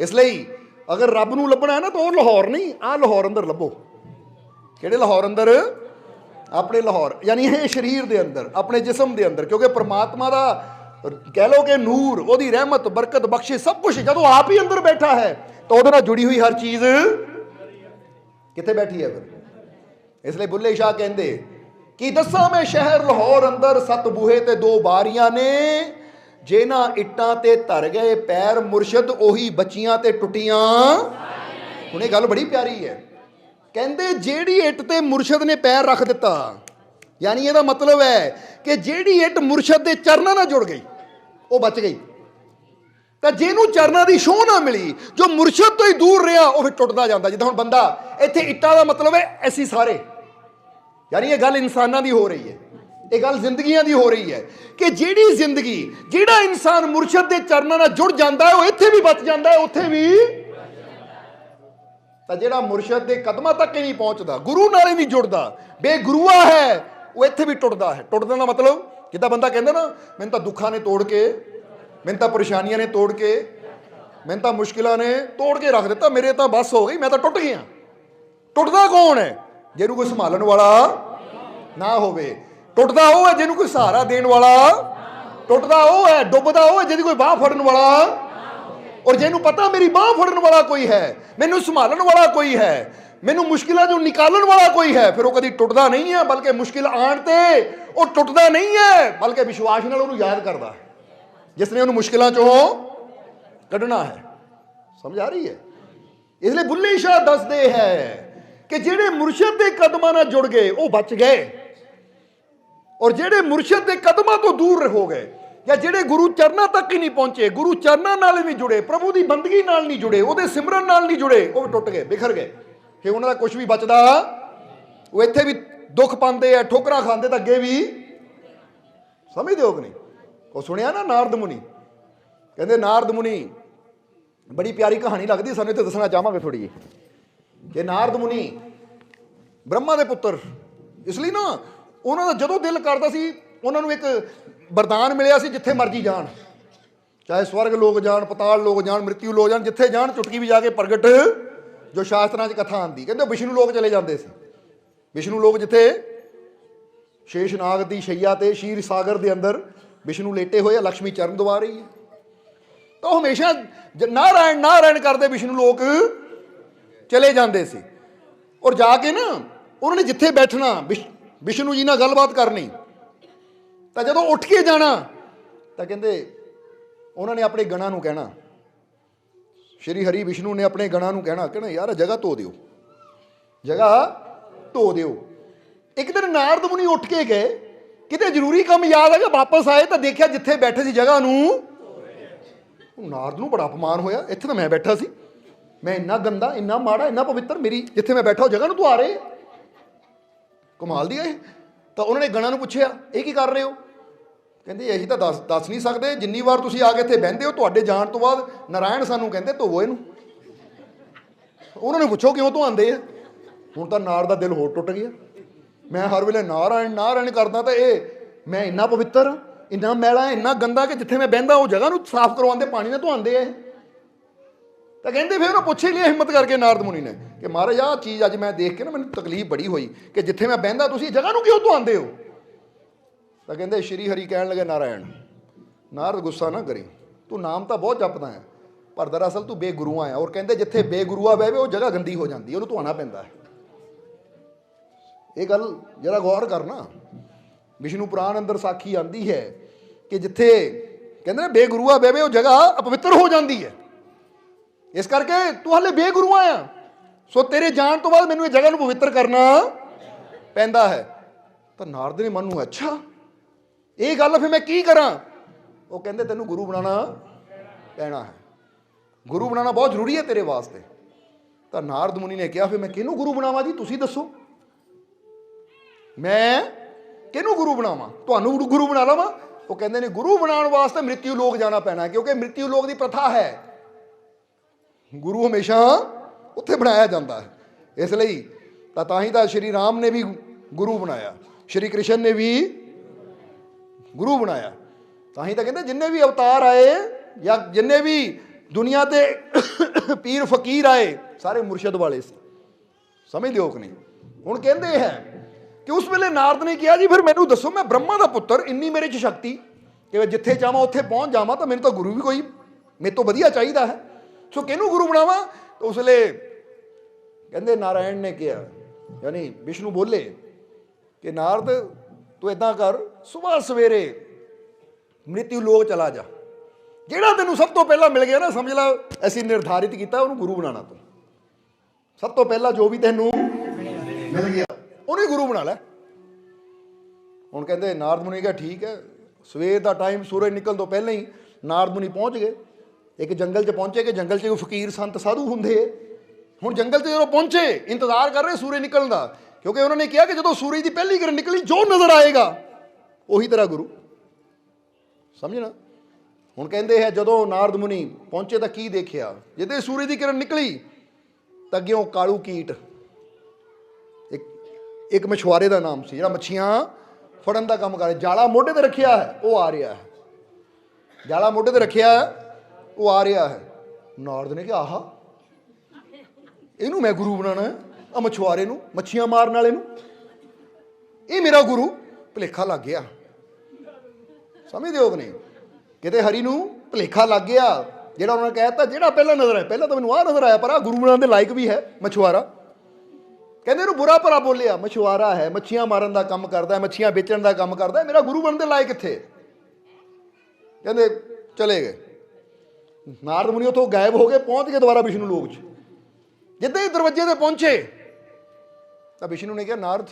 ਇਸ ਲਈ ਅਗਰ ਰੱਬ ਨੂੰ ਲੱਭਣਾ ਹੈ ਨਾ ਤਾਂ ਉਹ ਲਾਹੌਰ ਨਹੀਂ ਆ ਲਾਹੌਰ ਅੰਦਰ ਲੱਭੋ। ਕਿਹੜੇ ਲਾਹੌਰ ਅੰਦਰ? ਆਪਣੇ ਲਾਹੌਰ, ਯਾਨੀ ਇਹ ਸਰੀਰ ਦੇ ਅੰਦਰ, ਆਪਣੇ ਜਿਸਮ ਦੇ ਅੰਦਰ, ਕਿਉਂਕਿ ਪ੍ਰਮਾਤਮਾ ਦਾ ਕਹਿ ਲੋ ਕਿ ਨੂਰ, ਉਹਦੀ ਰਹਿਮਤ, ਬਰਕਤ, ਬਖਸ਼ਿਸ਼, ਸਭ ਕੁਝ ਜਦੋਂ ਆਪ ਹੀ ਅੰਦਰ ਬੈਠਾ ਹੈ, ਤਾਂ ਉਹਦੇ ਨਾਲ ਜੁੜੀ ਹੋਈ ਹਰ ਚੀਜ਼ ਕਿੱਥੇ ਬੈਠੀ ਹੈ ਫਿਰ? ਇਸ ਲਈ ਬੁੱਲੇ ਸ਼ਾਹ ਕਹਿੰਦੇ, ਕਿ ਦੱਸਾਂ ਮੈਂ ਸ਼ਹਿਰ ਲਾਹੌਰ ਅੰਦਰ, ਸੱਤ ਬੂਹੇ ਤੇ ਦੋ ਬਾਰੀਆਂ ਨੇ। ਜਿਹਨਾਂ ਇੱਟਾਂ ਤੇ ਧਰ ਗਏ ਪੈਰ ਮੁਰਸ਼ਦ, ਉਹੀ ਬੱਚੀਆਂ ਤੇ ਟੁੱਟੀਆਂ। ਹੁਣ ਇਹ ਗੱਲ ਬੜੀ ਪਿਆਰੀ ਹੈ। ਕਹਿੰਦੇ ਜਿਹੜੀ ਇੱਟ ਤੇ ਮੁਰਸ਼ਦ ਨੇ ਪੈਰ ਰੱਖ ਦਿੱਤਾ, ਯਾਨੀ ਇਹਦਾ ਮਤਲਬ ਹੈ ਕਿ ਜਿਹੜੀ ਇੱਟ ਮੁਰਸ਼ਦ ਦੇ ਚਰਨਾਂ ਨਾਲ ਜੁੜ ਗਈ, ਉਹ ਬਚ ਗਈ। ਤਾਂ ਜਿਹਨੂੰ ਚਰਨਾਂ ਦੀ ਛੋਹ ਨਾ ਮਿਲੀ, ਜੋ ਮੁਰਸ਼ਦ ਤੋਂ ਹੀ ਦੂਰ ਰਿਹਾ, ਉਹ ਫਿਰ ਟੁੱਟਦਾ ਜਾਂਦਾ। ਜਿੱਦਾਂ ਹੁਣ ਬੰਦਾ, ਇੱਥੇ ਇੱਟਾਂ ਦਾ ਮਤਲਬ ਹੈ, ਅਸੀਂ ਸਾਰੇ। ਯਾਨੀ ਇਹ ਗੱਲ ਇਨਸਾਨਾਂ ਦੀ ਹੋ ਰਹੀ ਹੈ। ਇਹ ਗੱਲ ਜ਼ਿੰਦਗੀਆਂ ਦੀ ਹੋ ਰਹੀ ਹੈ ਕਿ ਜਿਹੜੀ ਜ਼ਿੰਦਗੀ, ਜਿਹੜਾ ਇਨਸਾਨ ਮੁਰਸ਼ਦ ਦੇ ਚਰਨਾਂ ਨਾਲ ਜੁੜ ਜਾਂਦਾ ਹੈ, ਉਹ ਇੱਥੇ ਵੀ ਬਚ ਜਾਂਦਾ ਹੈ, ਉੱਥੇ ਵੀ। ਤਾਂ ਜਿਹੜਾ ਮੁਰਸ਼ਦ ਦੇ ਕਦਮਾਂ ਤੱਕ ਹੀ ਨਹੀਂ ਪਹੁੰਚਦਾ, ਗੁਰੂ ਨਾਲ ਹੀ ਨਹੀਂ ਜੁੜਦਾ, ਬੇਗੁਰੂਆ ਹੈ, ਉਹ ਇੱਥੇ ਵੀ ਟੁੱਟਦਾ ਹੈ। ਟੁੱਟਣ ਦਾ ਮਤਲਬ, ਜਿੱਦਾਂ ਬੰਦਾ ਕਹਿੰਦਾ ਨਾ, ਮੈਨੂੰ ਤਾਂ ਦੁੱਖਾਂ ਨੇ ਤੋੜ ਕੇ, ਮੈਨੂੰ ਤਾਂ ਪਰੇਸ਼ਾਨੀਆਂ ਨੇ ਤੋੜ ਕੇ, ਮੈਨੂੰ ਤਾਂ ਮੁਸ਼ਕਿਲਾਂ ਨੇ ਤੋੜ ਕੇ ਰੱਖ ਦਿੱਤਾ, ਮੇਰੇ ਤਾਂ ਬਸ ਹੋ ਗਈ, ਮੈਂ ਤਾਂ ਟੁੱਟ ਗਿਆ। ਟੁੱਟਦਾ ਕੌਣ ਹੈ? ਜਿਹਨੂੰ ਕੋਈ ਸੰਭਾਲਣ ਵਾਲਾ ਨਾ ਹੋਵੇ ਟੁੱਟਦਾ ਉਹ ਹੈ ਜਿਹਨੂੰ ਕੋਈ ਸਹਾਰਾ ਦੇਣ ਵਾਲਾ, ਟੁੱਟਦਾ ਉਹ ਹੈ, ਡੁੱਬਦਾ ਉਹ ਹੈ ਜਿਹਦੀ ਕੋਈ ਬਾਹ ਫੜਨ ਵਾਲਾ। ਔਰ ਜਿਹਨੂੰ ਪਤਾ ਮੇਰੀ ਬਾਹ ਫੜਨ ਵਾਲਾ ਕੋਈ ਹੈ, ਮੈਨੂੰ ਸੰਭਾਲਣ ਵਾਲਾ ਕੋਈ ਹੈ, ਮੈਨੂੰ ਮੁਸ਼ਕਿਲਾਂ ਚੋਂ ਨਿਕਾਲਣ ਵਾਲਾ ਕੋਈ ਹੈ, ਫਿਰ ਉਹ ਕਦੀ ਟੁੱਟਦਾ ਨਹੀਂ ਹੈ, ਬਲਕਿ ਮੁਸ਼ਕਿਲ ਆਣ ਤੇ ਉਹ ਟੁੱਟਦਾ ਨਹੀਂ ਹੈ, ਬਲਕਿ ਵਿਸ਼ਵਾਸ ਨਾਲ ਉਹਨੂੰ ਯਾਦ ਕਰਦਾ। ਹੈ ਜਿਸ ਨੇ ਉਹਨੂੰ ਮੁਸ਼ਕਿਲਾਂ ਚੋਂ ਕੱਢਣਾ ਹੈ। ਸਮਝ ਆ ਰਹੀ ਹੈ? ਇਸ ਲਈ ਬੁੱਲੇ ਸ਼ਾਹ ਦੱਸਦੇ ਹੈ ਕਿ ਜਿਹੜੇ ਮੁਰਸ਼ਿਦ ਦੇ ਕਦਮਾਂ ਨਾਲ ਜੁੜ ਗਏ, ਉਹ ਬਚ ਗਏ। ਔਰ ਜਿਹੜੇ ਮੁਰਸ਼ਿਦ ਦੇ ਕਦਮਾਂ ਤੋਂ ਦੂਰ ਹੋ ਗਏ, ਜਾਂ ਜਿਹੜੇ ਗੁਰੂ ਚਰਨਾਂ ਤੱਕ ਹੀ ਨਹੀਂ ਪਹੁੰਚੇ, ਗੁਰੂ ਚਰਨਾਂ ਨਾਲ ਹੀ ਨਹੀਂ ਜੁੜੇ, ਪ੍ਰਭੂ ਦੀ ਬੰਦਗੀ ਨਾਲ ਨਹੀਂ ਜੁੜੇ, ਉਹਦੇ ਸਿਮਰਨ ਨਾਲ ਨਹੀਂ ਜੁੜੇ, ਉਹ ਵੀ ਟੁੱਟ ਗਏ, ਬਿਖਰ ਗਏ। ਫਿਰ ਉਹਨਾਂ ਦਾ ਕੁਝ ਵੀ ਬਚਦਾ, ਉਹ ਇੱਥੇ ਵੀ ਦੁੱਖ ਪਾਉਂਦੇ ਆ, ਠੋਕਰਾਂ ਖਾਂਦੇ ਤਾਂ ਅੱਗੇ ਵੀ। ਸਮਝਦੇ ਹੋ ਕਿ ਨਹੀਂ? ਉਹ ਸੁਣਿਆ ਨਾ ਨਾਰਦ ਮੁਨੀ? ਕਹਿੰਦੇ, ਨਾਰਦ ਮੁਨੀ, ਬੜੀ ਪਿਆਰੀ ਕਹਾਣੀ ਲੱਗਦੀ, ਸਾਨੂੰ ਇੱਥੇ ਦੱਸਣਾ ਚਾਹਾਂਗੇ ਥੋੜੀ ਜਿਹੀ। ਕਿ ਨਾਰਦ ਮੁਨੀ, ਬ੍ਰਹਮਾ ਦੇ ਪੁੱਤਰ, ਇਸ ਲਈ ਨਾ ਉਹਨਾਂ ਦਾ ਜਦੋਂ ਦਿਲ ਕਰਦਾ ਸੀ, ਉਹਨਾਂ ਨੂੰ ਇੱਕ ਵਰਦਾਨ ਮਿਲਿਆ ਸੀ ਜਿੱਥੇ ਮਰਜ਼ੀ ਜਾਣ। ਚਾਹੇ ਸਵਰਗ ਲੋਕ ਜਾਣ, ਪਤਾਲ ਲੋਕ ਜਾਣ ਮ੍ਰਿਤਿੂ ਲੋਕ ਜਾਣ, ਜਿੱਥੇ ਜਾਣ, ਚੁਟਕੀ ਵੀ ਜਾ ਕੇ ਪ੍ਰਗਟ ਜੋ ਸ਼ਾਸਤਰਾਂ 'ਚ ਕਥਾ ਆਂਦੀ ਕਹਿੰਦੇ ਵਿਸ਼ਨੂੰ ਲੋਕ ਚਲੇ ਜਾਂਦੇ ਸੀ। ਵਿਸ਼ਨੂੰ ਲੋਕ ਜਿੱਥੇ ਸ਼ੇਸ਼ਨਾਗ ਦੀ ਸ਼ਈਆ ਤੇ ਸ਼ੀਰ ਸਾਗਰ ਦੇ ਅੰਦਰ ਵਿਸ਼ਨੂੰ ਲੇਟੇ ਹੋਏ ਆ ਲక్ష్ਮੀ ਚਰਨ ਦਵਾ ਰਹੀ ਹੈ ਤਾਂ ਉਹ ਹਮੇਸ਼ਾ ਨਾਰਾਇਣ ਨਾਰਾਇਣ ਕਰਦੇ ਵਿਸ਼ਨੂੰ ਲੋਕ ਚਲੇ ਜਾਂਦੇ ਸੀ। ਔਰ ਜਾ ਕੇ ਨਾ, ਉਹਨਾਂ ਨੇ ਜਿੱਥੇ ਬੈਠਣਾ, ਵਿਸ਼- ਵਿਸ਼ਨੂੰ ਜੀ ਨਾਲ ਗੱਲਬਾਤ ਕਰਨੀ। ਤਾਂ ਜਦੋਂ ਉੱਠ ਕੇ ਜਾਣਾ, ਤਾਂ ਕਹਿੰਦੇ, ਉਹਨਾਂ ਨੇ ਆਪਣੇ ਗਣਾਂ ਨੂੰ ਕਹਿਣਾ। ਸ਼੍ਰੀ ਹਰੀ ਵਿਸ਼ਨੂੰ ਨੇ ਆਪਣੇ ਗਣਾਂ ਨੂੰ ਕਹਿਣਾ ਕਹਿਣਾ ਯਾਰ, ਜਗ੍ਹਾ ਧੋ ਦਿਓ। ਜਗ੍ਹਾ ਧੋ ਦਿਓ। ਇੱਕ ਦਿਨ ਨਾਰਦ ਮੁਨੀ ਉੱਠ ਕੇ ਗਏ। ਕਿਤੇ ਜ਼ਰੂਰੀ ਕੰਮ ਯਾਦ ਆ ਗਿਆ? ਵਾਪਸ ਆਏ ਤਾਂ ਦੇਖਿਆ ਜਿੱਥੇ ਬੈਠੇ ਸੀ ਜਗ੍ਹਾ ਨੂੰ। ਨਾਰਦ ਨੂੰ ਬੜਾ ਅਪਮਾਨ ਹੋਇਆ। ਇੱਥੇ ਤਾਂ ਮੈਂ ਬੈਠਾ ਸੀ। ਮੈਂ ਇੰਨਾ ਗੰਦਾ, ਇੰਨਾ ਮਾੜਾ, ਇੰਨਾ ਪਵਿੱਤਰ, ਮੇਰੀ, ਜਿੱਥੇ ਮੈਂ ਬੈਠਾ ਉਹ ਜਗ੍ਹਾ ਨੂੰ ਤੂੰ ਆ ਰਹੇ। ਕਮਾਲ ਦੀ ਹੈ ਤਾਂ ਉਹਨਾਂ ਨੇ ਗਣਾਂ ਨੂੰ ਪੁੱਛਿਆ ਇਹ ਕੀ ਕਰ ਰਹੇ ਹੋ? ਕਹਿੰਦੇ ਅਸੀਂ ਤਾਂ ਦੱਸ ਦੱਸ ਨਹੀਂ ਸਕਦੇ। ਜਿੰਨੀ ਵਾਰ ਤੁਸੀਂ ਆ ਕੇ ਇੱਥੇ ਬਹਿੰਦੇ ਹੋ ਤੁਹਾਡੇ ਜਾਣ ਤੋਂ ਬਾਅਦ ਨਾਰਾਇਣ ਸਾਨੂੰ ਕਹਿੰਦੇ ਧੋਵੋ ਇਹਨੂੰ। ਉਹਨਾਂ ਨੂੰ ਪੁੱਛੋ ਕਿਉਂ ਧੋਆਂਦੇ ਆ। ਹੁਣ ਤਾਂ ਨਾਰ ਦਾ ਦਿਲ ਹੋਰ ਟੁੱਟ ਗਿਆ। ਮੈਂ ਹਰ ਵੇਲੇ ਨਾਰਾਇਣ ਨਾਰਾਇਣ ਕਰਦਾ ਤਾਂ ਇਹ ਮੈਂ ਇੰਨਾ ਪਵਿੱਤਰ ਹਾਂ, ਇੰਨਾ ਮੈਲਾ ਇੰਨਾ ਗੰਦਾ ਕਿ ਜਿੱਥੇ ਮੈਂ ਬਹਿੰਦਾ ਉਹ ਜਗ੍ਹਾ ਨੂੰ ਸਾਫ਼ ਕਰਵਾਉਂਦੇ ਪਾਣੀ ਨਾਲ ਧੋਆਂਦੇ ਆ ਇਹ। ਤਾਂ ਕਹਿੰਦੇ ਫਿਰ ਉਹ ਪੁੱਛੇ ਲਈ ਹਿੰਮਤ ਕਰਕੇ ਨਾਰਦ ਮੁਨੀ ਨੇ ਕਿ ਮਹਾਰਾਜ, ਆਹ ਚੀਜ਼ ਅੱਜ ਮੈਂ ਦੇਖ ਕੇ ਨਾ ਮੈਨੂੰ ਤਕਲੀਫ ਬੜੀ ਹੋਈ ਕਿ ਜਿੱਥੇ ਮੈਂ ਬਹਿੰਦਾ ਤੁਸੀਂ ਜਗ੍ਹਾ ਨੂੰ ਕਿਉਂ ਧੋਆਂਦੇ ਹੋ? ਤਾਂ ਕਹਿੰਦੇ ਸ਼੍ਰੀ ਹਰੀ ਕਹਿਣ ਲੱਗੇ, ਨਾਰਾਇਣ, ਨਾਰਦ ਗੁੱਸਾ ਨਾ ਕਰੀ। ਤੂੰ ਨਾਮ ਤਾਂ ਬਹੁਤ ਜਪਦਾ ਹੈ, ਪਰ ਦਰਅਸਲ ਤੂੰ ਬੇਗੁਰੂਆ ਹੈ। ਔਰ ਕਹਿੰਦੇ ਜਿੱਥੇ ਬੇਗੁਰੂਆ ਬਹਿਵੇ, ਉਹ ਜਗ੍ਹਾ ਗੰਦੀ ਹੋ ਜਾਂਦੀ ਹੈ, ਉਹਨੂੰ ਧੋਣਾ ਪੈਂਦਾ ਹੈ। ਇਹ ਗੱਲ ਜਰਾ ਗੌਰ ਕਰਨਾ ਵਿਸ਼ਨੂੰ ਪੁਰਾਣ ਅੰਦਰ ਸਾਖੀ ਆਂਦੀ ਹੈ ਕਿ ਜਿੱਥੇ ਕਹਿੰਦੇ ਨੇ ਬੇਗੁਰੂਆ ਬਹਿਵੇ, ਉਹ ਜਗ੍ਹਾ ਅਪਵਿੱਤਰ ਹੋ ਜਾਂਦੀ ਹੈ। ਇਸ ਕਰਕੇ ਤੂੰ ਹਲੇ ਬੇਗੁਰੂ ਆ ਸੋ ਤੇਰੇ ਜਾਣ ਤੋਂ ਬਾਅਦ ਮੈਨੂੰ ਇਹ ਜਗ੍ਹਾ ਨੂੰ ਪਵਿੱਤਰ ਕਰਨਾ ਪੈਂਦਾ ਹੈ। ਤਾਂ ਨਾਰਦ ਨੇ ਮਨ ਨੂੰ, ਅੱਛਾ, ਇਹ ਗੱਲ ਫਿਰ ਮੈਂ ਕੀ ਕਰਾਂ? ਉਹ ਕਹਿੰਦੇ, ਤੈਨੂੰ ਗੁਰੂ ਬਣਾਉਣਾ ਪੈਣਾ ਹੈ। ਗੁਰੂ ਬਣਾਉਣਾ ਬਹੁਤ ਜ਼ਰੂਰੀ ਹੈ ਤੇਰੇ ਵਾਸਤੇ। ਤਾਂ ਨਾਰਦ ਮੁਨੀ ਨੇ ਕਿਹਾ, ਫਿਰ ਮੈਂ ਕਿਹਨੂੰ ਗੁਰੂ ਬਣਾਵਾਂ ਜੀ? ਤੁਸੀਂ ਦੱਸੋ। ਮੈਂ ਕਿਹਨੂੰ ਗੁਰੂ ਬਣਾਵਾਂ? ਤੁਹਾਨੂੰ ਗੁਰੂ- ਬਣਾ ਲਵਾਂ? ਉਹ ਕਹਿੰਦੇ ਨੇ, ਗੁਰੂ ਬਣਾਉਣ ਵਾਸਤੇ ਮ੍ਰਿਤਿੂ ਲੋਕ ਜਾਣਾ ਪੈਣਾ ਕਿਉਂਕਿ ਮ੍ਰਿਤਿੂ ਲੋਕ ਦੀ ਪ੍ਰਥਾ ਹੈ। ਗੁਰੂ ਹਮੇਸ਼ਾ ਉੱਥੇ ਬਣਾਇਆ ਜਾਂਦਾ ਹੈ। ਇਸ ਲਈ ਤਾਂ ਤਾਂ ਹੀ ਤਾਂ ਸ਼੍ਰੀ ਰਾਮ ਨੇ ਵੀ ਗੁਰੂ ਬਣਾਇਆ। ਸ਼੍ਰੀ ਕ੍ਰਿਸ਼ਨ ਨੇ ਵੀ ਗੁਰੂ ਬਣਾਇਆ। ਤਾਂ ਹੀ ਤਾਂ ਕਹਿੰਦੇ ਜਿੰਨੇ ਵੀ ਅਵਤਾਰ ਆਏ ਜਾਂ ਜਿੰਨੇ ਵੀ ਦੁਨੀਆ ਤੇ ਪੀਰ ਫਕੀਰ ਆਏ, ਸਾਰੇ ਮੁਰਸ਼ਦ ਵਾਲੇ ਸੀ। ਸਮਝਦੇ ਹੋ ਕਿ ਨਹੀਂ? ਹੁਣ ਕਹਿੰਦੇ ਹੈ ਕਿ ਉਸ ਵੇਲੇ ਨਾਰਦ ਨੇ ਕਿਹਾ, ਜੀ ਫਿਰ ਮੈਨੂੰ ਦੱਸੋ, ਮੈਂ ਬ੍ਰਹਮਾ ਦਾ ਪੁੱਤਰ, ਇੰਨੀ ਮੇਰੇ 'ਚ ਸ਼ਕਤੀ ਕਿ ਮੈਂ ਜਿੱਥੇ ਜਾਵਾਂ, ਉੱਥੇ ਪਹੁੰਚ ਜਾਵਾਂ ਤਾਂ ਮੈਨੂੰ ਤਾਂ ਗੁਰੂ ਵੀ ਕੋਈ ਮੇਰੇ ਤੋਂ ਵਧੀਆ ਚਾਹੀਦਾ ਹੈ। ਸੋ ਕਿਹਨੂੰ ਗੁਰੂ ਬਣਾਵਾਂ? ਉਸ ਵੇਲੇ ਕਹਿੰਦੇ ਨਾਰਾਇਣ ਨੇ ਕਿਹਾ, ਯਾਨੀ ਵਿਸ਼ਨੂੰ ਬੋਲੇ ਕਿ ਨਾਰਦ, ਤੂੰ ਇਦਾਂ ਕਰ ਸਵੇਰ ਸਵੇਰੇ ਮ੍ਰਿਤਿਉ ਲੋਕ ਚਲਾ ਜਾ। ਜਿਹੜਾ ਤੈਨੂੰ ਸਭ ਤੋਂ ਪਹਿਲਾਂ ਮਿਲ ਗਿਆ ਨਾ, ਸਮਝ ਲੈ, ਅਸੀਂ ਨਿਰਧਾਰਿਤ ਕੀਤਾ, ਉਹਨੂੰ ਗੁਰੂ ਬਣਾਉਣਾ ਤੂੰ। ਸਭ ਤੋਂ ਪਹਿਲਾਂ ਜੋ ਵੀ ਤੈਨੂੰ ਮਿਲ ਗਿਆ, ਉਹਨੇ ਗੁਰੂ ਬਣਾ ਲੈ। ਹੁਣ ਕਹਿੰਦੇ ਨਾਰਦ ਮੁਨੀ ਕਿਹਾ, ਠੀਕ ਹੈ, ਸਵੇਰ ਦਾ ਟਾਈਮ ਸੂਰਜ ਨਿਕਲਣ ਤੋਂ ਪਹਿਲਾਂ ਹੀ ਨਾਰਦ ਮੁਨੀ ਪਹੁੰਚ ਗਏ। ਇੱਕ ਜੰਗਲ 'ਚ ਪਹੁੰਚੇ ਕਿ ਜੰਗਲ 'ਚ ਕੋਈ ਫਕੀਰ, ਸੰਤ, ਸਾਧੂ ਹੁੰਦੇ ਹੁਣ ਜੰਗਲ 'ਚ ਜਦੋਂ ਪਹੁੰਚੇ, ਇੰਤਜ਼ਾਰ ਕਰ ਰਹੇ ਸੂਰਜ ਨਿਕਲਣ ਦਾ, ਕਿਉਂਕਿ ਉਹਨਾਂ ਨੇ ਕਿਹਾ ਕਿ ਜਦੋਂ ਸੂਰਜ ਦੀ ਪਹਿਲੀ ਕਿਰਨ ਨਿਕਲੀ, ਜੋ ਨਜ਼ਰ ਆਏਗਾ, ਉਹੀ ਤੇਰਾ ਗੁਰੂ। ਸਮਝਣਾ ਹੁਣ ਕਹਿੰਦੇ ਹੈ, ਜਦੋਂ ਨਾਰਦ ਮੁਨੀ ਪਹੁੰਚੇ ਤਾਂ ਕੀ ਦੇਖਿਆ? ਜਦੋਂ ਸੂਰਜ ਦੀ ਕਿਰਨ ਨਿਕਲੀ, ਤਾਂ ਅੱਗਿਓਂ ਕਾਲੂ ਕੀਟ, ਇੱਕ ਇੱਕ ਮਛੁਆਰੇ ਦਾ ਨਾਮ ਸੀ, ਜਿਹੜਾ ਮੱਛੀਆਂ ਫੜਨ ਦਾ ਕੰਮ ਕਰੇ ਜਾਲਾ ਮੋਢੇ ਤੇ ਰੱਖਿਆ ਹੈ, ਉਹ ਆ ਰਿਹਾ ਹੈ। ਜਾਲਾ ਮੋਢੇ ਤੇ ਰੱਖਿਆ ਹੈ ਉਹ ਆ ਰਿਹਾ ਹੈ। ਨਾਰਦ ਨੇ ਕਿਹਾ, ਆਹਾ, ਇਹਨੂੰ ਮੈਂ ਗੁਰੂ ਬਣਾਣਾ ਹੈ ਆ ਮਛੁਆਰੇ ਨੂੰ, ਮੱਛੀਆਂ ਮਾਰਨ ਵਾਲੇ ਨੂੰ। ਇਹ ਮੇਰਾ ਗੁਰੂ। ਭਲੇਖਾ ਲੱਗ ਗਿਆ। ਸਮਝਦੇ ਹੋ ਕਿ ਨਹੀਂ ਕਿਤੇ ਹਰੀ ਨੂੰ ਭਲੇਖਾ ਲੱਗ ਗਿਆ। ਜਿਹੜਾ ਉਹਨਾਂ ਨੇ ਕਹਿਤਾ, ਜਿਹੜਾ ਪਹਿਲਾਂ ਨਜ਼ਰ ਆਇਆ, ਪਹਿਲਾਂ ਤਾਂ ਮੈਨੂੰ ਆਹ ਨਜ਼ਰ ਆਇਆ, ਪਰ ਆ ਗੁਰੂ ਬਣਾਉਣ ਦੇ ਲਾਇਕ ਵੀ ਹੈ, ਮਛੁਆਰਾ। ਕਹਿੰਦੇ ਇਹਨੂੰ ਬੁਰਾ ਭਲਾ ਬੋਲਿਆ, ਮਛੁਆਰਾ ਹੈ, ਮੱਛੀਆਂ ਮਾਰਨ ਦਾ ਕੰਮ ਕਰਦਾ ਹੈ, ਮੱਛੀਆਂ ਵੇਚਣ ਦਾ ਕੰਮ ਕਰਦਾ ਹੈ, ਮੇਰਾ ਗੁਰੂ ਬਣਨ ਦੇ ਲਾਇਕ ਕਿੱਥੇ ਕਹਿੰਦੇ, ਚਲੇ ਗਏ। ਨਾਰਦ ਮੁਨੀ ਉੱਥੋਂ ਗਾਇਬ ਹੋ ਗਏ ਪਹੁੰਚ ਗਏ ਦੁਬਾਰਾ ਵਿਸ਼ਨੂੰ ਲੋਕ 'ਚ। ਜਿੱਦਾਂ ਹੀ ਦਰਵਾਜ਼ੇ ਤੇ ਪਹੁੰਚੇ, ਤਾਂ ਵਿਸ਼ਨੂੰ ਨੇ ਕਿਹਾ ਨਾਰਦ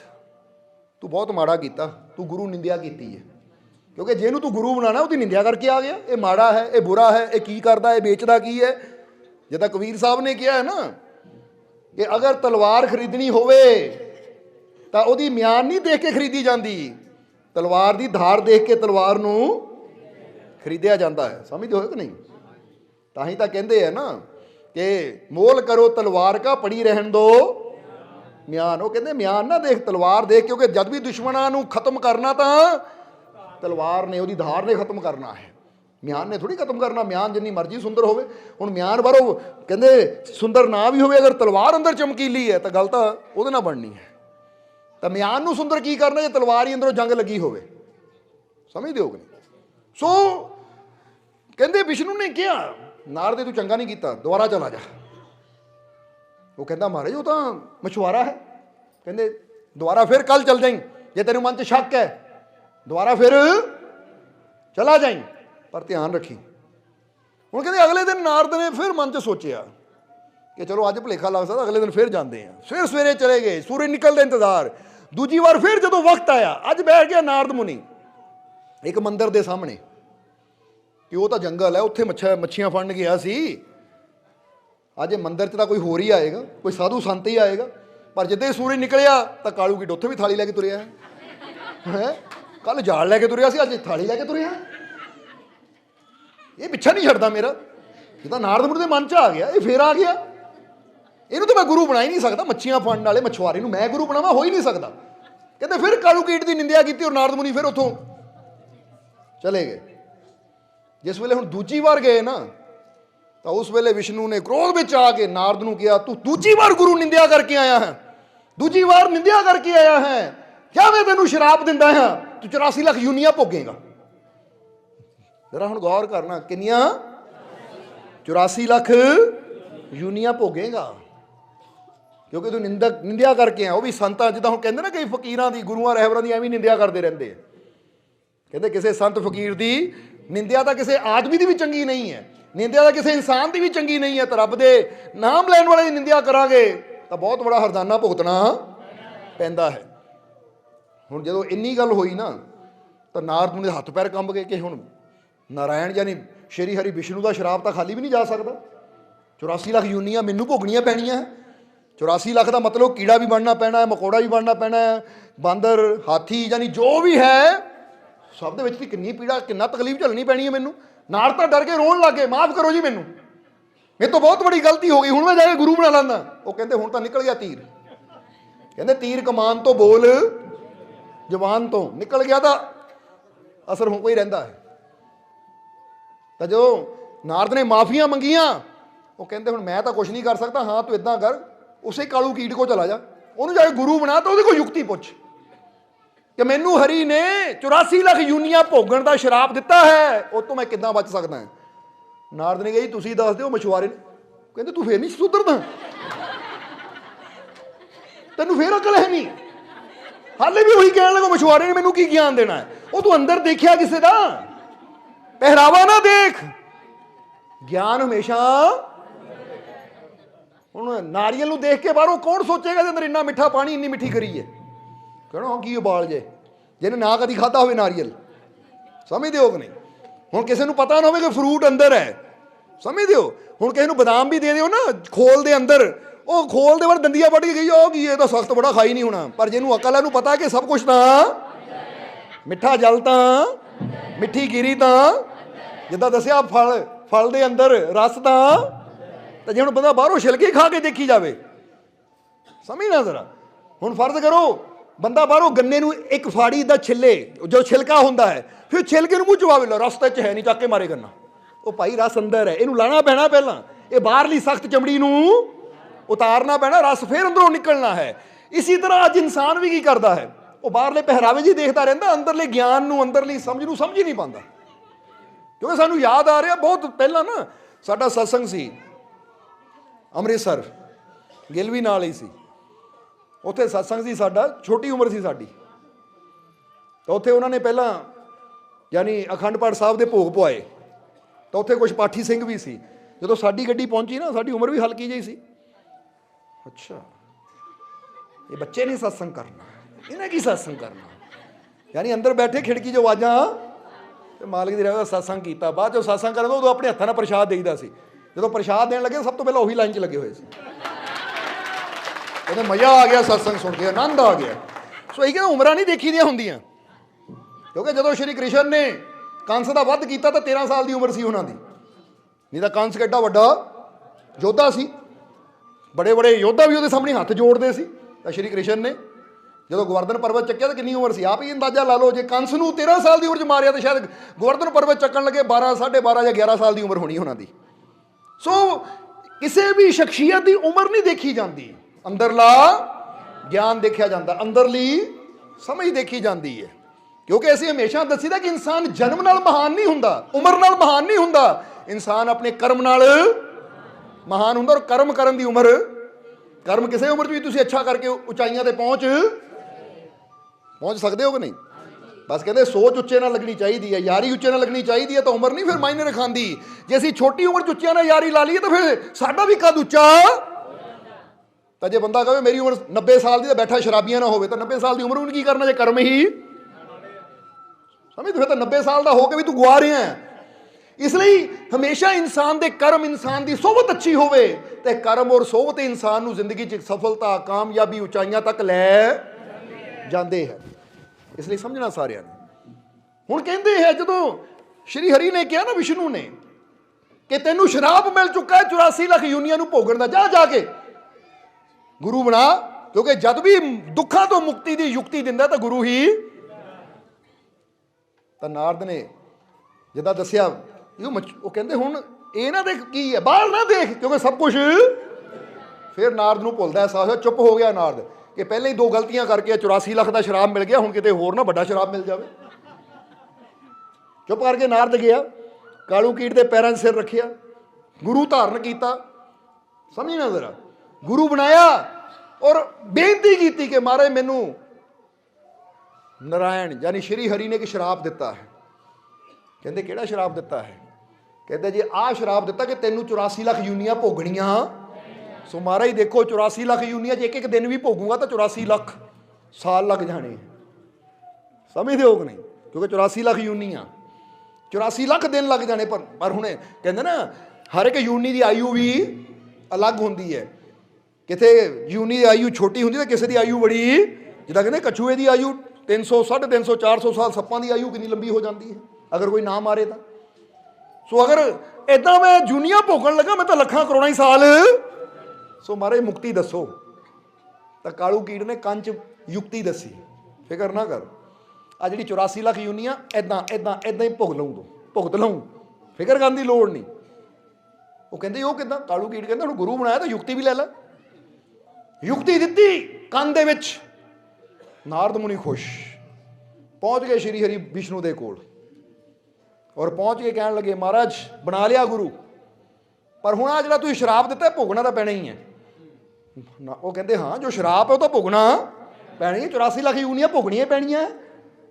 ਤੂੰ ਬਹੁਤ ਮਾੜਾ ਕੀਤਾ, ਤੂੰ ਗੁਰੂ ਨਿੰਦਿਆ ਕੀਤੀ ਹੈ। ਕਿਉਂਕਿ ਜਿਹਨੂੰ ਤੂੰ ਗੁਰੂ ਬਣਾਣਾ ਉਹਦੀ ਨਿੰਦਿਆ ਕਰਕੇ ਆ ਗਿਆ। ਇਹ ਮਾੜਾ ਹੈ, ਇਹ ਬੁਰਾ ਹੈ, ਇਹ ਕੀ ਕਰਦਾ, ਇਹ ਵੇਚਦਾ ਕੀ ਹੈ? ਜਿੱਦਾਂ ਕਬੀਰ ਸਾਹਿਬ ਨੇ ਕਿਹਾ ਹੈ ਨਾ, ਕਿ ਅਗਰ ਤਲਵਾਰ ਖਰੀਦਣੀ ਹੋਵੇ, ਤਾਂ ਉਹਦੀ ਮਿਆਨ ਨਹੀਂ ਦੇਖ ਕੇ ਖਰੀਦੀ ਜਾਂਦੀ। ਤਲਵਾਰ ਦੀ ਧਾਰ ਦੇਖ ਕੇ ਤਲਵਾਰ ਨੂੰ ਖਰੀਦਿਆ ਜਾਂਦਾ ਹੈ। ਸਮਝਦੇ ਹੋ ਕਿ ਨਹੀਂ? ਤਾਂ ਹੀ ਤਾਂ ਕਹਿੰਦੇ ਆ ਨਾ ਕਿ ਮੋਲ ਕਰੋ, ਤਲਵਾਰ ਕਾ ਪੜੀ ਰਹਿਣ ਦੋ। ਮਿਆਨ, ਉਹ ਕਹਿੰਦੇ ਮਿਆਨ ਨਾ ਦੇਖ, ਤਲਵਾਰ ਦੇਖ, ਕਿਉਂਕਿ ਜਦ ਵੀ ਦੁਸ਼ਮਣਾਂ ਨੂੰ ਖਤਮ ਕਰਨਾ ਤਾਂ ਤਲਵਾਰ ਨੇ ਉਹਦੀ ਧਾਰ ਨੇ ਖਤਮ ਕਰਨਾ ਹੈ। ਮਿਆਨ ਨੇ ਥੋੜੀ ਖਤਮ ਕਰਨਾ, ਮਿਆਨ ਜਿੰਨੀ ਮਰਜ਼ੀ ਸੁੰਦਰ ਹੋਵੇ। ਹੁਣ ਮਿਆਨ ਬਾਹਰੋਂ ਕਹਿੰਦੇ ਸੁੰਦਰ ਨਾ ਵੀ ਹੋਵੇ, ਅਗਰ ਤਲਵਾਰ ਅੰਦਰ ਚਮਕੀਲੀ ਹੈ, ਤਾਂ ਗੱਲ ਤਾਂ ਉਹਦੇ ਨਾਲ ਬਣਨੀ ਹੈ। ਤਾਂ ਮਿਆਨ ਨੂੰ ਸੁੰਦਰ ਕੀ ਕਰਨਾ, ਜੇ ਤਲਵਾਰ ਹੀ ਅੰਦਰੋਂ ਜੰਗ ਲੱਗੀ ਹੋਵੇ? ਸਮਝਦੇ ਹੋ ਕਿ ਨਹੀਂ? ਸੋ ਕਹਿੰਦੇ ਵਿਸ਼ਨੂੰ ਨੇ ਕਿਹਾ ਨਾਰਦੇ ਤੂੰ ਚੰਗਾ ਨਹੀਂ ਕੀਤਾ, ਦੁਬਾਰਾ ਚਲਾ ਜਾ। ਉਹ ਕਹਿੰਦਾ, ਮਹਾਰਾਜ, ਉਹ ਤਾਂ ਮਛੁਆਰਾ ਹੈ। ਕਹਿੰਦੇ, ਦੁਬਾਰਾ ਫਿਰ ਕੱਲ ਚੱਲ ਜਾਈਂ, ਜੇ ਤੈਨੂੰ ਮਨ 'ਚ ਸ਼ੱਕ ਹੈ, ਦੁਬਾਰਾ ਫਿਰ ਚਲਾ ਜਾਈਂ। ਪਰ ਧਿਆਨ ਰੱਖੀ। ਹੁਣ ਕਹਿੰਦੇ, ਅਗਲੇ ਦਿਨ ਨਾਰਦ ਨੇ ਫਿਰ ਮਨ 'ਚ ਸੋਚਿਆ ਕਿ ਚਲੋ ਅੱਜ ਭਲੇਖਾ ਲੱਗ ਸਕਦਾ, ਅਗਲੇ ਦਿਨ ਫਿਰ ਜਾਂਦੇ ਆ ਫਿਰ ਸਵੇਰੇ ਚਲੇ ਗਏ, ਸੂਰਜ ਨਿਕਲਦਾ ਇੰਤਜ਼ਾਰ। ਦੂਜੀ ਵਾਰ ਫਿਰ ਜਦੋਂ ਵਕਤ ਆਇਆ, ਅੱਜ ਬੈਠ ਗਿਆ ਨਾਰਦ ਮੁਨੀ, ਇੱਕ ਮੰਦਿਰ ਦੇ ਸਾਹਮਣੇ। ਕਿ ਉਹ ਤਾਂ ਜੰਗਲ ਹੈ, ਉੱਥੇ ਮੱਛਾ ਮੱਛੀਆਂ ਫੜਨ ਗਿਆ ਸੀ। ਅੱਜ ਇਹ ਮੰਦਿਰ 'ਚ ਤਾਂ ਕੋਈ ਹੋਰ ਹੀ ਆਏਗਾ, ਕੋਈ ਸਾਧੂ ਸੰਤ ਹੀ ਆਏਗਾ। ਪਰ ਜਿੱਦਾਂ ਹੀ ਸੂਰਜ ਨਿਕਲਿਆ, ਤਾਂ ਕਾਲੂ ਕੀ ਉੱਥੇ ਵੀ ਥਾਲੀ ਲੈ ਕੇ ਤੁਰਿਆ ਹੈ। ਕੱਲ ਜਾਲ ਲੈ ਕੇ ਤੁਰਿਆ ਸੀ, ਅੱਜ ਥਾਲੀ ਲੈ ਕੇ ਤੁਰਿਆ ਇਹ ਪਿੱਛਾ ਨਹੀਂ ਛੱਡਦਾ ਮੇਰਾ। ਇਹ ਤਾਂ ਨਾਰਦ ਦੇ ਮਨ 'ਚ ਆ ਗਿਆ, ਇਹ ਫੇਰ ਆ ਗਿਆ। ਇਹਨੂੰ ਤਾਂ ਮੈਂ ਗੁਰੂ ਬਣਾ ਹੀ ਨਹੀਂ ਸਕਦਾ, ਮੱਛੀਆਂ ਫੜਨ ਵਾਲੇ ਮਛੁਆਰੇ ਨੂੰ ਮੈਂ ਗੁਰੂ ਬਣਾਵਾਂ, ਹੋ ਹੀ ਨਹੀਂ ਸਕਦਾ। ਕਹਿੰਦੇ ਫਿਰ ਕਾਲੂ ਕੀਟ ਦੀ ਨਿੰਦਿਆ ਕੀਤੀ ਔਰ ਨਾਰਦ ਮੁਨੀ ਫਿਰ ਉੱਥੋਂ ਚਲੇ ਗਏ। ਜਿਸ ਵੇਲੇ ਹੁਣ ਦੂਜੀ ਵਾਰ ਗਏ ਨਾ, ਤਾਂ ਉਸ ਵੇਲੇ ਵਿਸ਼ਨੂੰ ਨੇ ਕ੍ਰੋਧ ਵਿੱਚ ਆ ਕੇ ਨਾਰਦ ਨੂੰ ਕਿਹਾ, ਤੂੰ ਦੂਜੀ ਵਾਰ ਗੁਰੂ ਨਿੰਦਿਆ ਕਰਕੇ ਆਇਆ ਹੈ। ਦੂਜੀ ਵਾਰ ਨਿੰਦਿਆ ਕਰਕੇ ਆਇਆ ਹੈ। ਜਾਂ ਮੈਂ ਤੈਨੂੰ ਸ਼ਰਾਪ ਦਿੰਦਾ ਹਾਂ? ਤੂੰ 84 ਲੱਖ ਯੂਨੀਆਂ ਭੋਗੇਗਾ। ਜਰਾ ਹੁਣ ਗੌਰ ਕਰਨਾ, ਕਿੰਨੀਆਂ? 84 ਲੱਖ ਯੂਨੀਆਂ ਭੋਗੇਗਾ। ਕਿਉਂਕਿ ਤੂੰ ਨਿੰਦਕ, ਨਿੰਦਿਆ ਕਰਕੇ ਆ ਉਹ ਵੀ ਸੰਤਾਂ, ਜਿੱਦਾਂ ਹੁਣ ਕਹਿੰਦੇ ਨਾ ਕਈ ਫਕੀਰਾਂ ਦੀ, ਗੁਰੂਆਂ, ਰਹਿਬਰਾਂ ਦੀ ਐਵੇਂ ਨਿੰਦਿਆ ਕਰਦੇ ਰਹਿੰਦੇ ਆ। ਕਹਿੰਦੇ ਕਿਸੇ ਸੰਤ ਫਕੀਰ ਦੀ ਨਿੰਦਿਆ ਤਾਂ ਕਿਸੇ ਆਦਮੀ ਦੀ ਵੀ ਚੰਗੀ ਨਹੀਂ ਹੈ। ਨਿੰਦਿਆ ਤਾਂ ਕਿਸੇ ਇਨਸਾਨ ਦੀ ਵੀ ਚੰਗੀ ਨਹੀਂ ਹੈ ਤਾਂ ਰੱਬ ਦੇ ਨਾਮ ਲੈਣ ਵਾਲੇ ਦੀ ਨਿੰਦਿਆ ਕਰਾਂਗੇ ਤਾਂ ਬਹੁਤ ਬੜਾ ਹਰਦਾਨਾ ਭੁਗਤਣਾ ਪੈਂਦਾ ਹੈ। ਹੁਣ ਜਦੋਂ ਇੰਨੀ ਗੱਲ ਹੋਈ ਨਾ, ਤਾਂ ਨਾਰਦ ਨੂੰ ਦੇ ਹੱਥ ਪੈਰ ਕੰਬ ਗਏ ਕਿ ਹੁਣ ਨਾਰਾਇਣ ਯਾਨੀ ਸ਼੍ਰੀ ਹਰੀ ਵਿਸ਼ਨੂੰ ਦਾ ਸ਼ਰਾਪ ਤਾਂ ਖਾਲੀ ਵੀ ਨਹੀਂ ਜਾ ਸਕਦਾ। 84 ਲੱਖ ਯੂਨੀਆਂ ਮੈਨੂੰ ਭੋਗਣੀਆਂ ਪੈਣੀਆਂ। 84 ਲੱਖ ਦਾ ਮਤਲਬ ਕੀੜਾ ਵੀ ਬਣਨਾ ਪੈਣਾ ਹੈ, ਮਕੌੜਾ ਵੀ ਬਣਨਾ ਪੈਣਾ ਹੈ, ਬਾਂਦਰ, ਹਾਥੀ ਯਾਨੀ ਜੋ ਵੀ ਹੈ ਸਭ ਦੇ ਵਿੱਚ ਵੀ ਕਿੰਨੀ ਪੀੜਾ, ਕਿੰਨਾ ਤਕਲੀਫ ਝੱਲਣੀ ਪੈਣੀ ਹੈ ਮੈਨੂੰ। ਨਾਰ ਤਾਂ ਡਰ ਕੇ ਰੋਣ ਲੱਗੇ ਮਾਫ ਕਰੋ ਜੀ ਮੈਨੂੰ। ਮੇਰੇ ਤੋਂ ਬਹੁਤ ਵੱਡੀ ਗਲਤੀ ਹੋ ਗਈ, ਹੁਣ ਮੈਂ ਜਾ ਕੇ ਗੁਰੂ ਬਣਾ ਲੈਂਦਾ। ਉਹ ਕਹਿੰਦੇ, ਹੁਣ ਤਾਂ ਨਿਕਲ ਗਿਆ ਤੀਰ। ਕਹਿੰਦੇ, ਤੀਰ ਕਮਾਨ ਤੋਂ ਬੋਲ, ਜਵਾਨ ਤੋਂ। ਨਿਕਲ ਗਿਆ ਤਾਂ ਅਸਰ ਹੁਣ ਕੋਈ ਰਹਿੰਦਾ ਹੈ। ਤਾਂ ਜੋ ਨਾਰਦ ਨੇ ਮਾਫੀਆਂ ਮੰਗੀਆਂ, ਉਹ ਕਹਿੰਦੇ, ਹੁਣ ਮੈਂ ਤਾਂ ਕੁਝ ਨਹੀਂ ਕਰ ਸਕਦਾ, ਹਾਂ, ਤੂੰ ਇਦਾਂ ਕਰ, ਉਸੇ ਕਾਲੂ ਕੀਟ ਕੋ ਚਲਾ ਜਾ। ਉਹਨੂੰ ਜਾ ਕੇ ਗੁਰੂ ਬਣਾ, ਤਾਂ ਉਹਦੇ ਕੋਲ ਯੁਕਤੀ ਪੁੱਛ। ਕਿ ਮੈਨੂੰ ਹਰੀ ਨੇ 84 ਲੱਖ ਯੂਨੀਆਂ ਭੋਗਣ ਦਾ ਸ਼ਰਾਪ ਦਿੱਤਾ ਹੈ, ਉਹ ਤੋਂ ਮੈਂ ਕਿੱਦਾਂ ਬਚ ਸਕਦਾ ਹਾਂ? ਨਾਰਦ ਨੇ ਕਿਹਾ ਜੀ, ਤੁਸੀਂ ਦੱਸ ਦਿਓ ਮਛੁਆਰੇ ਨੇ। ਕਹਿੰਦੇ, ਤੂੰ ਫੇਰ ਨਹੀਂ ਸੁਧਰਦਾ? ਤੈਨੂੰ ਫੇਰ ਅਕਲ ਹੈ ਨਹੀਂ। ਹਾਲੇ ਵੀ ਉਹੀ ਕਹਿਣ ਲੱਗਾ, ਮਛੁਆਰੇ ਨੇ ਮੈਨੂੰ ਕੀ ਗਿਆਨ ਦੇਣਾ ਹੈ? ਉਹ ਤੂੰ ਅੰਦਰ ਦੇਖਿਆ ਕਿਸੇ ਦਾ? ਪਹਿਰਾਵਾ ਨਾ ਦੇਖ। ਗਿਆਨ ਹਮੇਸ਼ਾ ਹੁਣ ਨਾਰੀਅਲ ਨੂੰ ਦੇਖ ਕੇ ਬਾਹਰੋਂ ਕੌਣ ਸੋਚੇਗਾ ਇਹਦੇ ਅੰਦਰ ਇੰਨਾ ਮਿੱਠਾ ਪਾਣੀ, ਇੰਨੀ ਮਿੱਠੀ ਕਰੀ ਹੈ? ਕਹਿਣਾ ਕੀ ਉਬਾਲ ਜੇ? ਜਿਹਨੇ ਨਾ ਕਦੀ ਖਾਦਾ ਹੋਵੇ ਨਾਰੀਅਲ। ਸਮਝਦੇ ਹੋ ਕਿ ਨਹੀਂ? ਹੁਣ ਕਿਸੇ ਨੂੰ ਪਤਾ ਨਾ ਹੋਵੇ ਕਿ ਫਰੂਟ ਅੰਦਰ ਹੈ। ਸਮਝਦੇ ਹੋ ਹੁਣ ਕਿਸੇ ਨੂੰ ਬਦਾਮ ਵੀ ਦੇ ਦਿਓ ਨਾ, ਖੋਲ ਦੇ ਅੰਦਰ। ਉਹ ਖੋਲ ਦੇ ਬਾਅਦ ਦੰਦੀਆਂ ਵੱਢ ਕੇ ਗਈ, ਉਹ ਕੀ ਇਹ ਤਾਂ ਸਖਤ ਬੜਾ ਖਾਈ ਨਹੀਂ ਹੋਣਾ। ਪਰ ਜਿਹਨੂੰ ਅਕਲ ਹੈ ਨੂੰ ਪਤਾ ਕਿ ਸਭ ਕੁਝ ਤਾਂ ਮਿੱਠਾ ਜਲ ਤਾਂ, ਮਿੱਠੀ ਗਿਰੀ ਤਾਂ, ਜਿੱਦਾਂ ਦੱਸਿਆ ਫਲ ਫਲ ਦੇ ਅੰਦਰ ਰਸ ਤਾਂ ਤਾਂ ਜੇ ਹੁਣ ਬੰਦਾ ਬਾਹਰੋਂ ਛਿਲਕੇ ਖਾ ਕੇ ਦੇਖੀ ਜਾਵੇ। ਸਮਝਣਾ ਜ਼ਰਾ। ਹੁਣ ਫਰਜ਼ ਕਰੋ ਬੰਦਾ ਬਾਹਰੋਂ ਗੰਨੇ ਨੂੰ ਇੱਕ ਫਾੜੀ ਦਾ ਛਿੱਲੇ, ਜੋ ਛਿਲਕਾ ਹੁੰਦਾ ਹੈ, ਫਿਰ ਛਿਲਕੇ ਨੂੰ ਮੂੰਹ ਚਵਾਵੇ ਲੋ ਰਸ ਚ ਹੈ ਨਹੀਂ, ਚੱਕ ਕੇ ਮਾਰੇ ਗੰਨਾ। ਉਹ ਭਾਈ ਰਸ ਅੰਦਰ ਹੈ, ਇਹਨੂੰ ਲਾਣਾ ਪੈਣਾ ਪਹਿਲਾਂ। ਇਹ ਬਾਹਰਲੀ ਸਖਤ ਚਮੜੀ ਨੂੰ ਉਤਾਰਨਾ ਪੈਣਾ, ਰਸ ਫਿਰ ਅੰਦਰੋਂ ਨਿਕਲਣਾ ਹੈ। ਇਸੇ ਤਰ੍ਹਾਂ ਅੱਜ ਇਨਸਾਨ ਵੀ ਕੀ ਕਰਦਾ ਹੈ? ਉਹ ਬਾਹਰਲੇ ਪਹਿਰਾਵੇ ਜੀ ਦੇਖਦਾ ਰਹਿੰਦਾ, ਅੰਦਰਲੇ ਗਿਆਨ ਨੂੰ, ਅੰਦਰਲੀ ਸਮਝ ਨੂੰ ਸਮਝ ਹੀ ਨਹੀਂ ਪਾਉਂਦਾ। ਕਿਉਂਕਿ ਸਾਨੂੰ ਯਾਦ ਆ ਰਿਹਾ, ਬਹੁਤ ਪਹਿਲਾਂ ਨਾ, ਸਾਡਾ ਸਤਸੰਗ ਸੀ, ਅੰਮ੍ਰਿਤਸਰ, ਗਿਲਵੀ ਨਾਲ ਹੀ ਸੀ। ਉੱਥੇ ਸਤਸੰਗ ਸੀ ਸਾਡਾ, ਛੋਟੀ ਉਮਰ ਸੀ ਸਾਡੀ। ਤਾਂ ਉੱਥੇ ਉਹਨਾਂ ਨੇ ਪਹਿਲਾਂ ਯਾਨੀ ਅਖੰਡ ਪਾਠ ਸਾਹਿਬ ਦੇ ਭੋਗ ਪਵਾਏ। ਤਾਂ ਉੱਥੇ ਕੁਝ ਪਾਠੀ ਸਿੰਘ ਵੀ ਸੀ। ਜਦੋਂ ਸਾਡੀ ਗੱਡੀ ਪਹੁੰਚੀ ਨਾ, ਸਾਡੀ ਉਮਰ ਵੀ ਹਲਕੀ ਜਿਹੀ ਸੀ। ਅੱਛਾ। ਇਹ ਬੱਚੇ ਨੇ ਸਤਸੰਗ ਕਰਨਾ। ਇਹਨੇ ਕੀ ਸਤਸੰਗ ਕਰਨਾ? ਯਾਨੀ ਅੰਦਰ ਬੈਠੇ ਖਿੜਕੀ 'ਚ ਆਵਾਜ਼ਾਂ। ਤੇ ਮਾਲਕ ਦੀ ਰਹਿਮਤ ਨਾਲ ਸਤਸੰਗ ਕੀਤਾ। ਬਾਅਦ ਚੋਂ ਸਤਸੰਗ ਕਰਨ ਤੋਂ ਉਦੋਂ ਆਪਣੇ ਹੱਥਾਂ ਨਾਲ ਪ੍ਰਸ਼ਾਦ ਦੇਈਦਾ ਸੀ। ਜਦੋਂ ਪ੍ਰਸ਼ਾਦ ਦੇਣ ਲੱਗੇ, ਸਭ ਤੋਂ ਪਹਿਲਾਂ ਉਹੀ ਲਾਈਨ 'ਚ ਲੱਗੇ ਹੋਏ ਸੀ। ਉਹਦੇ ਮਜ਼ਾ ਆ ਗਿਆ, ਸਤਸੰਗ ਸੁਣ ਕੇ ਆਨੰਦ ਆ ਗਿਆ। ਸੋ ਇਹ ਕਹਿੰਦਾ ਉਮਰਾਂ ਨਹੀਂ ਦੇਖੀ ਦੀਆਂ ਹੁੰਦੀਆਂ? ਕਿਉਂਕਿ ਜਦੋਂ ਸ਼੍ਰੀ ਕ੍ਰਿਸ਼ਨ ਨੇ ਕੰਸ ਦਾ ਵੱਧ ਕੀਤਾ ਤਾਂ 13 ਸਾਲ ਦੀ ਉਮਰ ਸੀ ਉਹਨਾਂ ਦੀ। ਨਹੀਂ ਤਾਂ ਕੰਸ ਕਿੱਡਾ ਵੱਡਾ ਯੋਧਾ ਸੀ। ਬੜੇ ਬੜੇ ਯੋਧਾ ਵੀ ਉਹਦੇ ਸਾਹਮਣੇ ਹੱਥ ਜੋੜਦੇ ਸੀ, ਤਾਂ ਸ਼੍ਰੀ ਕ੍ਰਿਸ਼ਨ ਨੇ ਜਦੋਂ ਗੋਵਰਧਨ ਪਰਬਤ ਚੱਕਿਆ ਤਾਂ ਕਿੰਨੀ ਉਮਰ ਸੀ? ਆਪ ਹੀ ਅੰਦਾਜ਼ਾ ਲਾ ਲਓ, ਜੇ ਕੰਸ ਨੂੰ 13 ਸਾਲ ਦੀ ਉਮਰ 'ਚ ਮਾਰਿਆ ਤਾਂ ਸ਼ਾਇਦ ਗੋਵਰਧਨ ਪਰਬਤ ਚੱਕਣ ਲੱਗੇ 12 12.5 ਜਾਂ 11 ਸਾਲ ਦੀ ਉਮਰ ਹੋਣੀ ਉਹਨਾਂ ਦੀ। ਸੋ ਕਿਸੇ ਵੀ ਸ਼ਖਸੀਅਤ ਦੀ ਉਮਰ ਨਹੀਂ ਦੇਖੀ ਜਾਂਦੀ। ਅੰਦਰਲਾ ਗਿਆਨ ਦੇਖਿਆ ਜਾਂਦਾ, ਅੰਦਰਲੀ ਸਮਝ ਦੇਖੀ ਜਾਂਦੀ ਹੈ। ਕਿਉਂਕਿ ਅਸੀਂ ਹਮੇਸ਼ਾ ਦੱਸੀਦਾ ਕਿ ਇਨਸਾਨ ਜਨਮ ਨਾਲ ਮਹਾਨ ਨਹੀਂ ਹੁੰਦਾ, ਉਮਰ ਨਾਲ ਮਹਾਨ ਨਹੀਂ ਹੁੰਦਾ। ਇਨਸਾਨ ਆਪਣੇ ਕਰਮ ਨਾਲ ਮਹਾਨ ਹੁੰਦਾ ਔਰ ਕਰਮ ਕਰਨ ਦੀ ਉਮਰ, ਕਰਮ ਕਿਸੇ ਉਮਰ 'ਚ ਵੀ ਤੁਸੀਂ ਅੱਛਾ ਕਰਕੇ ਉਚਾਈਆਂ ਤੇ ਪਹੁੰਚ ਪਹੁੰਚ ਸਕਦੇ ਹੋ ਕਿ ਨਹੀਂ? ਬਸ ਕਹਿੰਦੇ ਸੋਚ ਉੱਚੇ ਨਾਲ ਲੱਗਣੀ ਚਾਹੀਦੀ ਹੈ, ਯਾਰੀ ਉੱਚੇ ਨਾਲ ਲੱਗਣੀ ਚਾਹੀਦੀ ਹੈ ਤਾਂ ਉਮਰ ਨਹੀਂ ਫਿਰ ਮਾਇਨੇ ਰਖਾਂਦੀ। ਜੇ ਅਸੀਂ ਛੋਟੀ ਉਮਰ 'ਚ ਉੱਚਿਆਂ ਨਾਲ ਯਾਰੀ ਲਾ ਲਈਏ ਤਾਂ ਫਿਰ ਸਾਡਾ ਵੀ ਕੱਦ ਉੱਚਾ ਤਾਂ ਜੇ ਬੰਦਾ ਕਹੇ ਮੇਰੀ ਉਮਰ 90 ਸਾਲ ਦੀ ਤਾਂ ਬੈਠਾ, ਸ਼ਰਾਬੀਆਂ ਨਾ ਹੋਵੇ, ਤਾਂ 90 ਸਾਲ ਦੀ ਉਮਰ ਉਹਨੇ ਕੀ ਕਰਨਾ ਜੇ ਕਰਮ ਹੀ? ਸਮਝ ਫਿਰ ਤਾਂ 90 ਸਾਲ ਦਾ ਹੋ ਕੇ ਵੀ ਤੂੰ ਗੁਆ ਰਿਹਾ ਹੈ। ਇਸ ਲਈ ਹਮੇਸ਼ਾ ਇਨਸਾਨ ਦੇ ਕਰਮ ਇਨਸਾਨ ਦੀ ਸੋਭਤ ਅੱਛੀ ਹੋਵੇ, ਤੇ ਕਰਮ ਔਰ ਸੋਭਤ ਇਨਸਾਨ ਨੂੰ ਜ਼ਿੰਦਗੀ 'ਚ ਸਫਲਤਾ, ਕਾਮਯਾਬੀ, ਉਚਾਈਆਂ ਤੱਕ ਲੈ ਜਾਂਦੇ ਹੈ। ਇਸ ਲਈ ਸਮਝਣਾ ਸਾਰਿਆਂ ਨੇ। ਹੁਣ ਕਹਿੰਦੇ ਹੈ ਜਦੋਂ ਸ਼੍ਰੀ ਹਰੀ ਨੇ ਕਿਹਾ ਨਾ ਵਿਸ਼ਨੂੰ ਨੇ ਕਿ ਤੈਨੂੰ ਸ਼ਰਾਬ ਮਿਲ ਚੁੱਕਾ ਹੈ 84 ਲੱਖ ਯੂਨੀਆਂ ਨੂੰ ਭੋਗਣ ਦਾ, ਜਾ ਜਾ ਕੇ। ਗੁਰੂ ਬਣਾ, ਕਿਉਂਕਿ ਜਦ ਵੀ ਦੁੱਖਾਂ ਤੋਂ ਮੁਕਤੀ ਦੀ ਯੁਕਤੀ ਦਿੰਦਾ ਤਾਂ ਗੁਰੂ ਹੀ। ਤਾਂ ਨਾਰਦ ਨੇ ਜਿੱਦਾਂ ਦੱਸਿਆ, ਇਹ ਉਹ ਕਹਿੰਦੇ ਹੁਣ ਇਹਨਾਂ ਦੇ ਕੀ ਹੈ ਬਾਹਰ ਨਾ ਦੇਖ, ਕਿਉਂਕਿ ਸਭ ਕੁਝ ਫਿਰ ਨਾਰਦ ਨੂੰ ਭੁੱਲਦਾ ਐਸਾ ਚੁੱਪ ਹੋ ਗਿਆ ਨਾਰਦ, ਕਿ ਪਹਿਲਾਂ ਹੀ ਦੋ ਗਲਤੀਆਂ ਕਰਕੇ 84 ਲੱਖ ਦਾ ਸ਼ਰਾਬ ਮਿਲ ਗਿਆ, ਹੁਣ ਕਿਤੇ ਹੋਰ ਨਾ ਵੱਡਾ ਸ਼ਰਾਬ ਮਿਲ ਜਾਵੇ। ਚੁੱਪ ਕਰਕੇ ਨਾਰਦ ਗਿਆ, ਕਾਲੂ ਕੀਟ ਦੇ ਪੈਰਾਂ 'ਚ ਸਿਰ ਰੱਖਿਆ, ਗੁਰੂ ਧਾਰਨ ਕੀਤਾ। ਸਮਝਣਾ ਜ਼ਰਾ। ਗੁਰੂ ਬਣਾਇਆ ਔਰ ਬੇਨਤੀ ਕੀਤੀ ਕਿ ਮਹਾਰਾਜ ਮੈਨੂੰ ਨਰਾਇਣ ਯਾਨੀ ਸ਼੍ਰੀ ਹਰੀ ਨੇ ਇੱਕ ਸ਼ਰਾਪ ਦਿੱਤਾ ਹੈ। ਕਹਿੰਦੇ ਕਿਹੜਾ ਸ਼ਰਾਪ ਦਿੱਤਾ ਹੈ? ਕਹਿੰਦੇ ਜੇ ਆਹ ਸ਼ਰਾਪ ਦਿੱਤਾ ਕਿ ਤੈਨੂੰ 84 ਲੱਖ ਯੂਨੀਆਂ ਭੋਗਣੀਆਂ। ਸੋ ਮਹਾਰਾਜ ਦੇਖੋ 84 ਲੱਖ ਯੂਨੀਆਂ ਜੇ ਇੱਕ ਇੱਕ ਦਿਨ ਵੀ ਭੋਗੂਗਾ ਤਾਂ 84 ਲੱਖ ਸਾਲ ਲੱਗ ਜਾਣੇ ਸਮਝਦੇ ਹੋ ਕਿ ਨਹੀਂ? ਕਿਉਂਕਿ 84 ਲੱਖ ਯੂਨੀਆਂ। 84 ਲੱਖ ਦਿਨ ਲੱਗ ਜਾਣੇ ਪਰ ਪਰ ਹੁਣੇ ਕਹਿੰਦੇ ਨਾ, ਹਰ ਇੱਕ ਯੂਨੀ ਦੀ ਆਯੂ ਵੀ ਅਲੱਗ ਹੁੰਦੀ ਹੈ। ਕਿਤੇ ਜੂਨੀ ਦੀ ਆਯੂ ਛੋਟੀ ਹੁੰਦੀ ਤਾਂ ਕਿਸੇ ਦੀ ਆਯੂ ਬੜੀ, ਜਿੱਦਾਂ ਕਹਿੰਦੇ ਕਛੂਏ ਦੀ ਆਯੂ 300 350 400 ਸਾਲ ਸੱਪਾਂ ਦੀ ਆਯੂ ਕਿੰਨੀ ਲੰਬੀ ਹੋ ਜਾਂਦੀ ਹੈ, ਅਗਰ ਕੋਈ ਨਾ ਮਾਰੇ ਤਾਂ। ਸੋ ਅਗਰ ਇਦਾਂ ਮੈਂ ਜੁਨੀਆਂ ਭੋਗਣ ਲੱਗਾ, ਮੈਂ ਤਾਂ ਲੱਖਾਂ ਕਰੋੜਾਂ ਹੀ ਸਾਲ। ਸੋ ਮਾਰੇ ਮੁਕਤੀ ਦੱਸੋ। ਤਾਂ ਕਾਲੂ ਕੀੜ ਨੇ ਕੰਚ ਯੁਕਤੀ ਦੱਸੀ। ਫਿਕਰ ਨਾ ਕਰ। ਆ ਜਿਹੜੀ 84 ਲੱਖ ਯੂਨੀਆਂ ਇਦਾਂ ਇਦਾਂ ਇਦਾਂ ਹੀ ਭੁਗ ਲਊਂ ਤੂੰ, ਭੁਗਤ ਲਊਂ। ਫਿਕਰ ਕਰਨ ਦੀ ਲੋੜ ਨਹੀਂ। ਉਹ ਕਹਿੰਦੇ, ਉਹ ਕਿਦਾਂ? ਕਾਲੂ ਕੀੜ ਕਹਿੰਦਾ ਹੁਣ ਗੁਰੂ ਬਣਾਇਆ ਤਾਂ ਯੁਕਤੀ ਵੀ ਲੈ ਲੈ। ਯੁਕਤੀ ਦਿੱਤੀ। ਕੰਨ ਦੇ ਵਿੱਚ ਨਾਰਦ ਮੁਨੀ ਖੁਸ਼। ਪਹੁੰਚ ਗਏ ਸ਼੍ਰੀ ਹਰੀ ਵਿਸ਼ਨੂੰ ਦੇ ਕੋਲ। ਔਰ ਪਹੁੰਚ ਕੇ ਕਹਿਣ ਲੱਗੇ, ਮਹਾਰਾਜ, ਬਣਾ ਲਿਆ ਗੁਰੂ। ਪਰ ਹੁਣ ਆ ਜਿਹੜਾ ਤੁਸੀਂ ਸ਼ਰਾਪ ਦਿੱਤਾ ਭੋਗਣਾ ਤਾਂ ਪੈਣਾ ਹੀ ਹੈ। ਨਾ, ਉਹ ਕਹਿੰਦੇ, ਹਾਂ, ਜੋ ਸ਼ਰਾਪ ਹੈ ਉਹ ਤਾਂ ਭੋਗਣਾ ਪੈਣੀ ਹੈ। 84 ਲੱਖ ਯੂਨੀਆਂ ਭੋਗਣੀਆਂ ਪੈਣੀਆਂ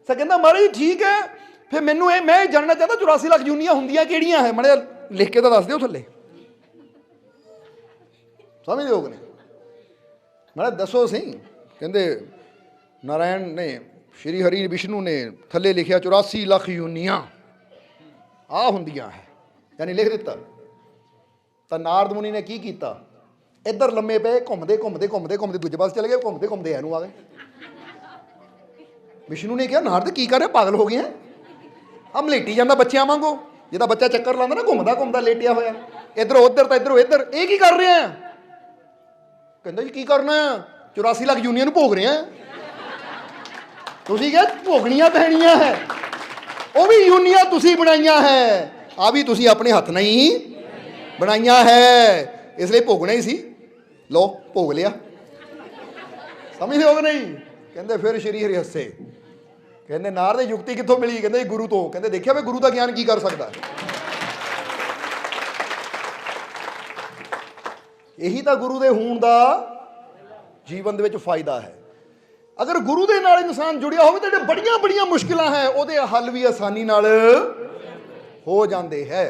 ਸਾ ਕਹਿੰਦਾ, ਮਹਾਰਾਜ ਠੀਕ ਹੈ। ਫਿਰ ਮੈਨੂੰ ਇਹ, ਮੈਂ ਜਾਣਨਾ ਚਾਹਦਾ 84 ਲੱਖ ਯੂਨੀਆਂ ਹੁੰਦੀਆਂ ਕਿਹੜੀਆਂ ਹੈ? ਮੜੇ ਲਿਖ ਕੇ ਤਾਂ ਦੱਸ ਦਿਓ ਥੱਲੇ। ਸਮਝਦੇ ਹੋ ਕਿ ਨਹੀਂ? ਮੈਂ ਦੱਸੋ ਸਹੀ ਕਹਿੰਦੇ, ਨਾਰਾਇਣ ਨੇ, ਸ਼੍ਰੀ ਹਰੀ ਵਿਸ਼ਨੂੰ ਨੇ ਥੱਲੇ ਲਿਖਿਆ 84 ਲੱਖ ਯੂਨੀਆਂ। ਆ ਹੁੰਦੀਆਂ ਹੈ, ਯਾਨੀ ਲਿਖ ਦਿੱਤਾ। ਤਾਂ ਨਾਰਦ ਮੁਨੀ ਨੇ ਕੀ ਕੀਤਾ? ਇੱਧਰ ਲੰਮੇ ਪਏ, ਘੁੰਮਦੇ ਘੁੰਮਦੇ ਘੁੰਮਦੇ ਘੁੰਮਦੇ ਦੂਜੇ ਪਾਸੇ ਚਲੇ ਗਏ, ਘੁੰਮਦੇ ਘੁੰਮਦੇ ਇਹਨੂੰ ਆ ਗਏ। ਵਿਸ਼ਨੂੰ ਨੇ ਕਿਹਾ, ਨਾਰਦ ਕੀ ਕਰ ਰਿਹਾ, ਪਾਗਲ ਹੋ ਗਿਆ ਹਮ ਲੇਟੀ ਜਾਂਦਾ ਬੱਚਿਆਂ ਵਾਂਗੂ। ਜਿਹਦਾ ਬੱਚਾ ਚੱਕਰ ਲਾਉਂਦਾ ਨਾ, ਘੁੰਮਦਾ ਘੁੰਮਦਾ ਲੇਟਿਆ ਹੋਇਆ। ਇੱਧਰੋਂ ਉੱਧਰ ਤਾਂ ਇੱਧਰੋਂ ਇੱਧਰ। ਇਹ ਕੀ ਕਰ ਰਿਹਾ? ਕਹਿੰਦਾ ਜੀ, ਕੀ ਕਰਨਾ? ਹੈ? 84 ਲੱਖ ਯੂਨੀਅਨ ਨੂੰ ਭੋਗ ਰਿਹਾ ਤੁਸੀਂ ਕਿਹਾ, ਭੋਗਣੀਆਂ ਪੈਣੀਆਂ ਹੈ। ਉਹ ਵੀ ਯੂਨੀਆਂ ਤੁਸੀਂ ਬਣਾਈਆਂ ਹੈ। ਆ ਵੀ ਤੁਸੀਂ ਆਪਣੇ ਹੱਥ ਨਾਲ ਹੀ ਬਣਾਈਆਂ ਹੈ। ਇਸ ਲਈ ਭੋਗਣਾ ਹੀ ਸੀ। ਲੋ ਭੋਗ ਲਿਆ। ਸਮਝਦੇ ਹੋ ਕਿ ਨਹੀਂ? ਕਹਿੰਦੇ ਫਿਰ ਸ਼੍ਰੀ ਹਰੀ ਹੱਸੇ ਕਹਿੰਦੇ ਨਾਰ ਦੇ ਯੁਕਤੀ ਕਿੱਥੋਂ ਮਿਲੀ? ਕਹਿੰਦੇ ਜੀ ਗੁਰੂ ਤੋਂ। ਕਹਿੰਦੇ ਦੇਖਿਆ ਵੀ ਗੁਰੂ ਦਾ ਗਿਆਨ ਕੀ ਕਰ ਸਕਦਾ? ਇਹੀ ਤਾਂ ਗੁਰੂ ਦੇ ਹੋਣ ਦਾ ਜੀਵਨ ਦੇ ਵਿੱਚ ਫਾਇਦਾ ਹੈ। ਅਗਰ ਗੁਰੂ ਦੇ ਨਾਲ ਇਨਸਾਨ ਜੁੜਿਆ ਹੋਵੇ ਤਾਂ ਜਿਹੜੇ ਬੜੀਆਂ ਬੜੀਆਂ ਮੁਸ਼ਕਿਲਾਂ ਹੈ, ਉਹਦੇ ਹੱਲ ਵੀ ਆਸਾਨੀ ਨਾਲ ਹੋ ਜਾਂਦੇ ਹੈ।